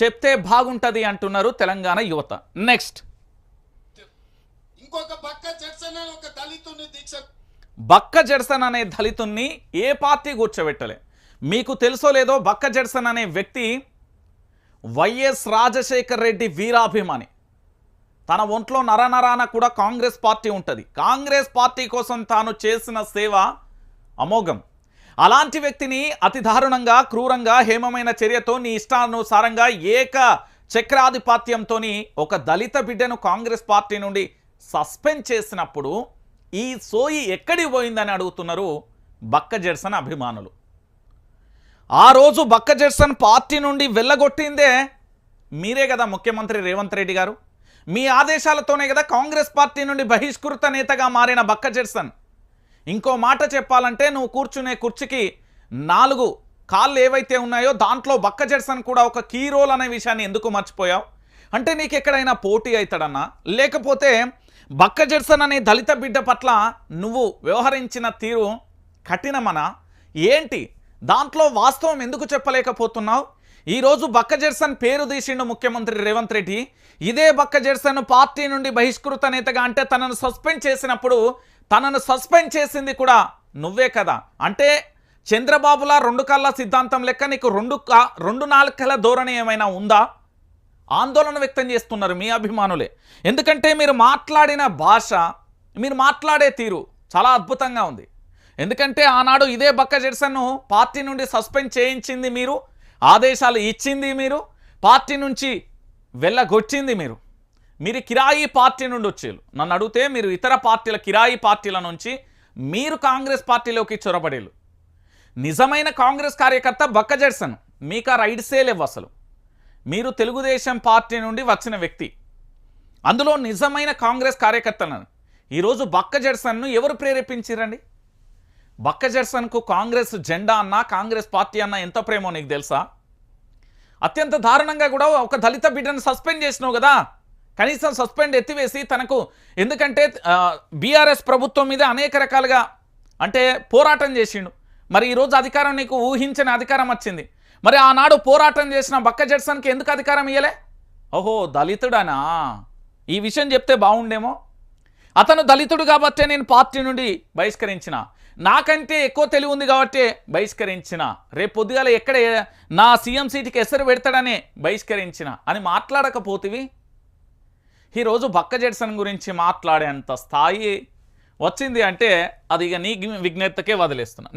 చెప్తే బాగుంటుంది అంటున్నారు తెలంగాణ యువత. నెక్స్ట్ ఇంకొక పక్క జడ్సన్ అని ఒక దళితుని దీక్ష బక్క జడ్సన్ అనే దళితుణ్ణి ఏ పార్టీ కూర్చోబెట్టలే? మీకు తెలుసో లేదో బక్క జడ్సన్ అనే వ్యక్తి వైఎస్ రాజశేఖర్ రెడ్డి వీరాభిమాని. తన ఒంట్లో నరనరాన కూడా కాంగ్రెస్ పార్టీ ఉంటుంది. కాంగ్రెస్ పార్టీ కోసం తాను చేసిన సేవ అమోఘం. అలాంటి వ్యక్తిని అతి దారుణంగా క్రూరంగా హేమమైన చర్యతో నీ ఇష్టానుసారంగా ఏక చక్రాధిపత్యంతో ఒక దళిత బిడ్డను కాంగ్రెస్ పార్టీ నుండి సస్పెండ్ చేసినప్పుడు ఈ సోయి ఎక్కడికి పోయిందని అడుగుతున్నారు బక్క జెర్సన్ అభిమానులు. ఆ రోజు బక్క జెర్సన్ పార్టీ నుండి వెళ్ళగొట్టిందే మీరే కదా ముఖ్యమంత్రి రేవంత్ రెడ్డి గారు. మీ ఆదేశాలతోనే కదా కాంగ్రెస్ పార్టీ నుండి బహిష్కృత నేతగా మారిన బక్క జెర్సన్. ఇంకో మాట చెప్పాలంటే నువ్వు కూర్చునే కుర్చీకి నాలుగు కాళ్ళు ఏవైతే ఉన్నాయో దాంట్లో బక్క జెర్సన్ కూడా ఒక కీ రోల్ అనే విషయాన్ని ఎందుకు మర్చిపోయావు? అంటే నీకు ఎక్కడైనా పోటీ అవుతాడన్నా లేకపోతే బక్క జెర్సన్ అనే దళిత బిడ్డ పట్ల నువ్వు వ్యవహరించిన తీరు కఠినమనా? ఏంటి? దాంట్లో వాస్తవం ఎందుకు చెప్పలేకపోతున్నావు? ఈరోజు బక్క జెర్సన్ పేరు తీసిండు ముఖ్యమంత్రి రేవంత్ రెడ్డి. ఇదే బక్క జెర్సన్ పార్టీ నుండి బహిష్కృత నేతగా అంటే తనను సస్పెండ్ చేసినప్పుడు తనను సస్పెండ్ చేసింది కూడా నువ్వే కదా. అంటే చంద్రబాబులా రెండు కళ్ళ సిద్ధాంతం లెక్క నీకు రెండు రెండు నాలుకల ధోరణి ఏమైనా ఉందా? ఆందోళన వ్యక్తం చేస్తున్నారు మీ అభిమానులే. ఎందుకంటే మీరు మాట్లాడిన భాష మీరు మాట్లాడే తీరు చాలా అద్భుతంగా ఉంది. ఎందుకంటే ఆనాడు ఇదే బక్క జెడ్సన్ను పార్టీ నుండి సస్పెండ్ చేయించింది మీరు ఆదేశాలు ఇచ్చింది మీరు పార్టీ నుంచి వెళ్ళగొచ్చింది మీరు. మీరు కిరాయి పార్టీ నుండి వచ్చేళ్ళు నన్ను అడిగితే మీరు ఇతర పార్టీల కిరాయి పార్టీల నుంచి మీరు కాంగ్రెస్ పార్టీలోకి చొరబడేలు నిజమైన కాంగ్రెస్ కార్యకర్త బక్క జడ్సన్ మీకు ఆ రైడ్సే లేవు అసలు. మీరు తెలుగుదేశం పార్టీ నుండి వచ్చిన వ్యక్తి. అందులో నిజమైన కాంగ్రెస్ కార్యకర్తలను. ఈరోజు బక్క జడ్సన్ను ఎవరు ప్రేరేపించారండి? బక్క జడ్సన్కు కాంగ్రెస్ జెండా అన్నా కాంగ్రెస్ పార్టీ అన్నా ఎంత ప్రేమో నీకు తెలుసా? అత్యంత దారుణంగా కూడా ఒక దళిత బిడ్డను సస్పెండ్ చేసినావు కదా? కనీసం సస్పెండ్ ఎత్తివేసి తనకు ఎందుకంటే బీఆర్ఎస్ ప్రభుత్వం మీద అనేక రకాలుగా అంటే పోరాటం చేసిండు. మరి ఈరోజు అధికారం నీకు ఊహించని అధికారం వచ్చింది. మరి ఆనాడు పోరాటం చేసిన బక్క జడ్సన్కి ఎందుకు అధికారం ఇయ్యలే? ఓహో దళితుడానా? ఈ విషయం చెప్తే బాగుండేమో అతను దళితుడు కాబట్టే నేను పార్టీ నుండి బహిష్కరించిన. నాకంటే ఎక్కువ తెలివి ఉంది కాబట్టి బహిష్కరించిన. రేపు పొద్దుగాల ఎక్కడ నా సీఎం సీటుకి ఎసరు పెడతాడనే బహిష్కరించిన అని మాట్లాడకపోతివి? ఈరోజు బక్క జెడ్సన్ గురించి మాట్లాడేంత స్థాయి వచ్చింది అంటే అది ఇక నీ విజ్ఞతకే వదిలేస్తున్నా.